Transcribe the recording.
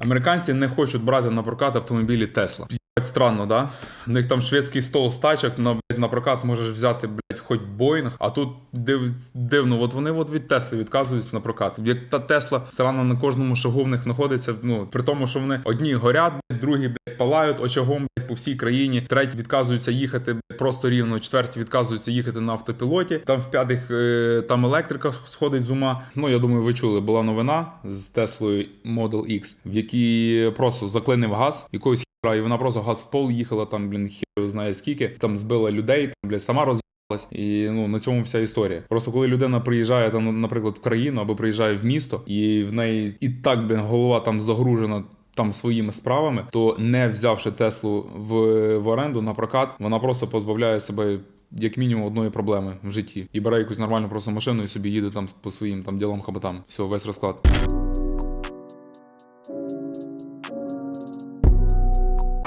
Американці не хочуть брати на прокат автомобілі Тесла. Странно, да? У них там шведський стол стачок, на, блядь, на прокат можеш взяти, блядь, хоч Боїнг, а тут див, дивно, от вони от від Тесли відказуються на прокат. Як та Тесла странно на кожному шагу в них знаходиться, ну при тому, що вони одні горять, блядь, другі блядь, палають очагом по всій країні, треті відказуються їхати просто рівно, четверті відказуються їхати на автопілоті. Там в п'ятих е, там електрика сходить з ума. Ну я думаю, ви чули, була новина з Теслою Model X, в якій просто заклинив газ якоюсь хіра, і вона просто газ в пол їхала, там, блін, хір знає скільки, там збила людей, там, блядь, сама роз. І ну на цьому вся історія. Просто коли людина приїжджає там, наприклад, в країну або приїжджає в місто, і в неї і так блін, голова там загружена. Там своїми справами, то не взявши Теслу в, в оренду на прокат, вона просто позбавляє себе як мінімум одної проблеми в житті і бере якусь нормальну просто машину і собі їде там по своїм там ділам хабатам. Все, весь розклад.